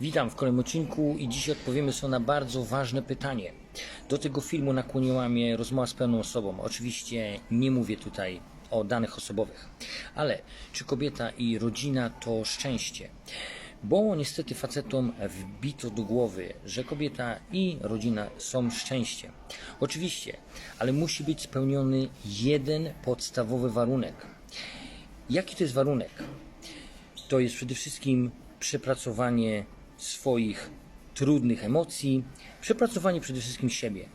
Witam w kolejnym odcinku i dzisiaj odpowiemy sobie na bardzo ważne pytanie. Do tego filmu nakłoniła mnie rozmowa z pewną osobą. Oczywiście nie mówię tutaj o danych osobowych, ale czy kobieta i rodzina to szczęście? Bo niestety facetom wbito do głowy, że kobieta i rodzina są szczęściem. Oczywiście, ale musi być spełniony jeden podstawowy warunek. Jaki to jest warunek? to jest przede wszystkim przepracowanie swoich trudnych emocji, przepracowanie przede wszystkim siebie.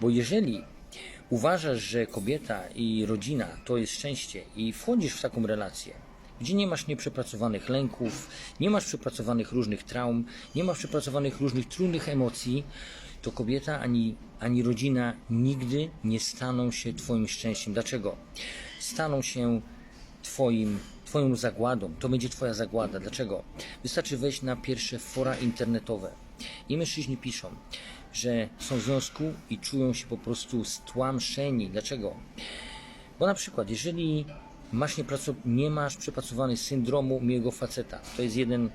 Bo jeżeli uważasz, że kobieta i rodzina to jest szczęście i wchodzisz w taką relację, gdzie nie masz nieprzepracowanych lęków, nie masz przepracowanych różnych traum, nie masz przepracowanych różnych trudnych emocji, to kobieta ani, ani rodzina nigdy nie staną się Twoim szczęściem. Dlaczego? Staną się twoim, Twoją zagładą. To będzie Twoja zagłada. Dlaczego? Wystarczy wejść na pierwsze fora internetowe i mężczyźni piszą, że są w związku i czują się po prostu stłamszeni. Dlaczego? Bo na przykład, jeżeli masz niepraco- nie masz przepracowany syndromu miłego faceta, to jest jeden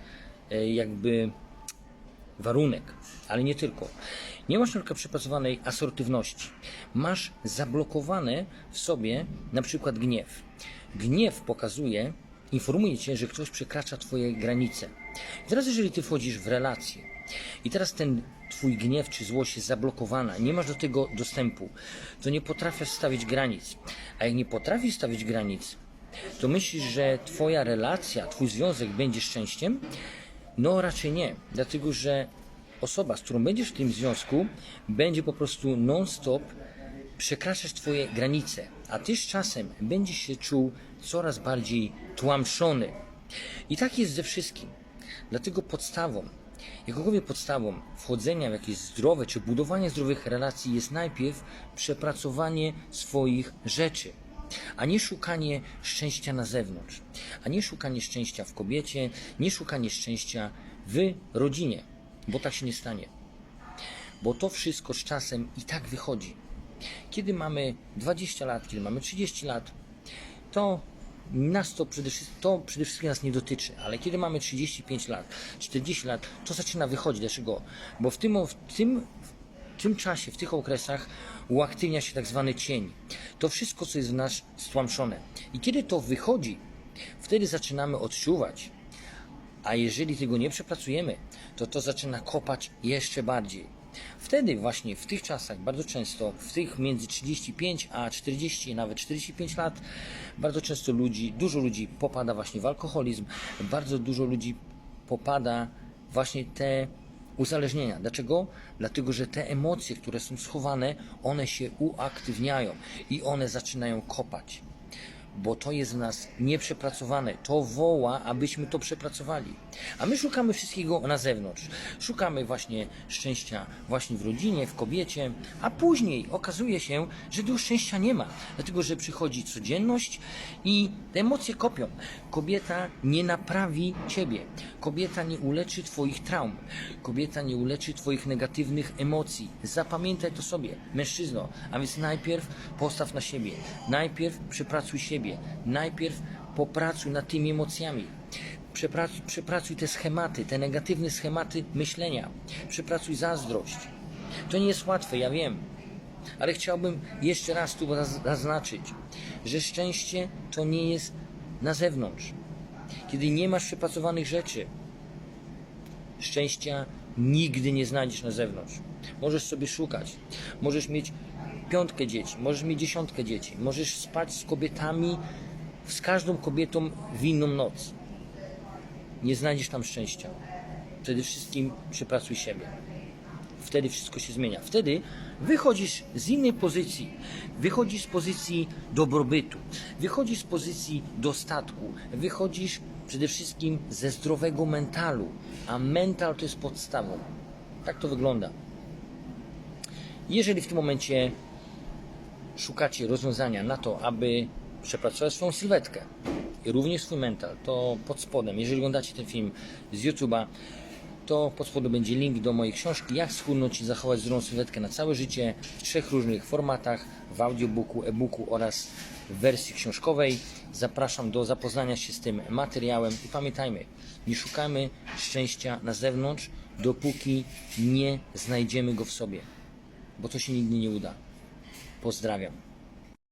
e, jakby warunek, ale nie tylko. Nie masz tylko przepracowanej asortywności. Masz zablokowane w sobie na przykład gniew. Gniew pokazuje, informuje cię, że ktoś przekracza twoje granice. I teraz jeżeli ty wchodzisz w relację i teraz ten twój gniew czy złość jest zablokowana, nie masz do tego dostępu, to nie potrafisz stawić granic. A jak nie potrafisz stawić granic, to myślisz, że twoja relacja, twój związek będzie szczęściem? No raczej nie, dlatego że osoba, z którą będziesz w tym związku, będzie po prostu non-stop przekraczać Twoje granice, a Ty z czasem będziesz się czuł coraz bardziej tłamszony. I tak jest ze wszystkim. Dlatego podstawą, jakkolwiek podstawą wchodzenia w jakieś zdrowe czy budowanie zdrowych relacji jest najpierw przepracowanie swoich rzeczy a nie szukanie szczęścia na zewnątrz, a nie szukanie szczęścia w kobiecie, nie szukanie szczęścia w rodzinie, bo tak się nie stanie. Bo to wszystko z czasem i tak wychodzi. Kiedy mamy 20 lat, kiedy mamy 30 lat, to nas to przede wszystkim, to przede wszystkim nas nie dotyczy, ale kiedy mamy 35 lat, 40 lat, to zaczyna wychodzić. Dlaczego? Bo w tym, w tym w tym czasie, w tych okresach uaktywnia się tak zwany cień. To wszystko, co jest w nas stłamszone. I kiedy to wychodzi, wtedy zaczynamy odczuwać. A jeżeli tego nie przepracujemy, to to zaczyna kopać jeszcze bardziej. Wtedy właśnie w tych czasach bardzo często, w tych między 35 a 40, nawet 45 lat, bardzo często ludzi, dużo ludzi popada właśnie w alkoholizm, bardzo dużo ludzi popada właśnie te uzależnienia. Dlaczego? Dlatego, że te emocje, które są schowane, one się uaktywniają i one zaczynają kopać. Bo to jest w nas nieprzepracowane. To woła, abyśmy to przepracowali. A my szukamy wszystkiego na zewnątrz. Szukamy właśnie szczęścia właśnie w rodzinie, w kobiecie, a później okazuje się, że tu szczęścia nie ma. Dlatego, że przychodzi codzienność i te emocje kopią. Kobieta nie naprawi ciebie. Kobieta nie uleczy twoich traum. Kobieta nie uleczy twoich negatywnych emocji. Zapamiętaj to sobie, mężczyzno. A więc najpierw postaw na siebie. Najpierw przepracuj siebie. Najpierw popracuj nad tymi emocjami. Przepracuj, przepracuj te schematy, te negatywne schematy myślenia. Przepracuj zazdrość. To nie jest łatwe, ja wiem. Ale chciałbym jeszcze raz tu zaz- zaznaczyć, że szczęście to nie jest na zewnątrz. Kiedy nie masz przepracowanych rzeczy, szczęścia nigdy nie znajdziesz na zewnątrz. Możesz sobie szukać, możesz mieć piątkę dzieci, możesz mieć dziesiątkę dzieci, możesz spać z kobietami, z każdą kobietą w inną noc. Nie znajdziesz tam szczęścia. Przede wszystkim przepracuj siebie. Wtedy wszystko się zmienia. Wtedy wychodzisz z innej pozycji. Wychodzisz z pozycji dobrobytu. Wychodzisz z pozycji dostatku. Wychodzisz przede wszystkim ze zdrowego mentalu. A mental to jest podstawą. Tak to wygląda. Jeżeli w tym momencie szukacie rozwiązania na to, aby przepracować swoją sylwetkę i również swój mental, to pod spodem, jeżeli oglądacie ten film z YouTube'a, to pod spodem będzie link do mojej książki Jak schudnąć i zachować zdrową sylwetkę na całe życie w trzech różnych formatach w audiobooku, e-booku oraz w wersji książkowej. Zapraszam do zapoznania się z tym materiałem i pamiętajmy, nie szukamy szczęścia na zewnątrz, dopóki nie znajdziemy go w sobie, bo to się nigdy nie uda. Pozdrawiam.